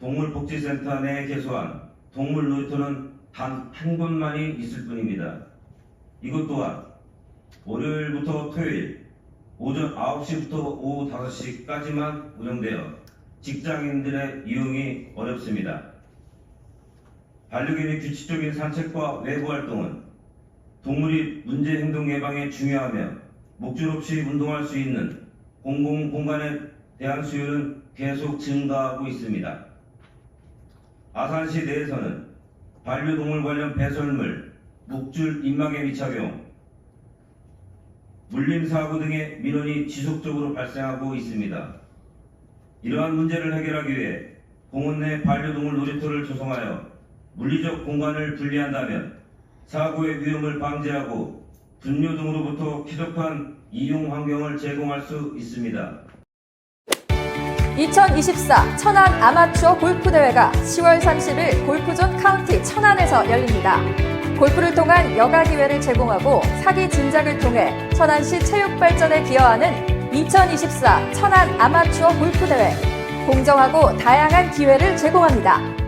동물복지센터 내에 개소한 동물 놀이터는 단 한 곳만이 있을 뿐입니다. 이것 또한 월요일부터 토요일 오전 9시부터 오후 5시까지만 운영되어 직장인들의 이용이 어렵습니다. 반려견의 규칙적인 산책과 외부 활동은 동물이 문제 행동 예방에 중요하며 목줄 없이 운동할 수 있는 공공 공간에 대한 수요는 계속 증가하고 있습니다. 아산시 내에서는 반려동물 관련 배설물, 목줄 입막의 미착용, 물림 사고 등의 민원이 지속적으로 발생하고 있습니다. 이러한 문제를 해결하기 위해 공원 내 반려동물 놀이터를 조성하여 물리적 공간을 분리한다면 사고의 위험을 방지하고 분뇨 등으로부터 쾌적한 이용 환경을 제공할 수 있습니다. 2024 천안 아마추어 골프 대회가 10월 30일 골프존 카운티 천안에서 열립니다. 골프를 통한 여가 기회를 제공하고 사기 진작을 통해 천안시 체육 발전에 기여하는 2024 천안 아마추어 골프 대회. 공정하고 다양한 기회를 제공합니다.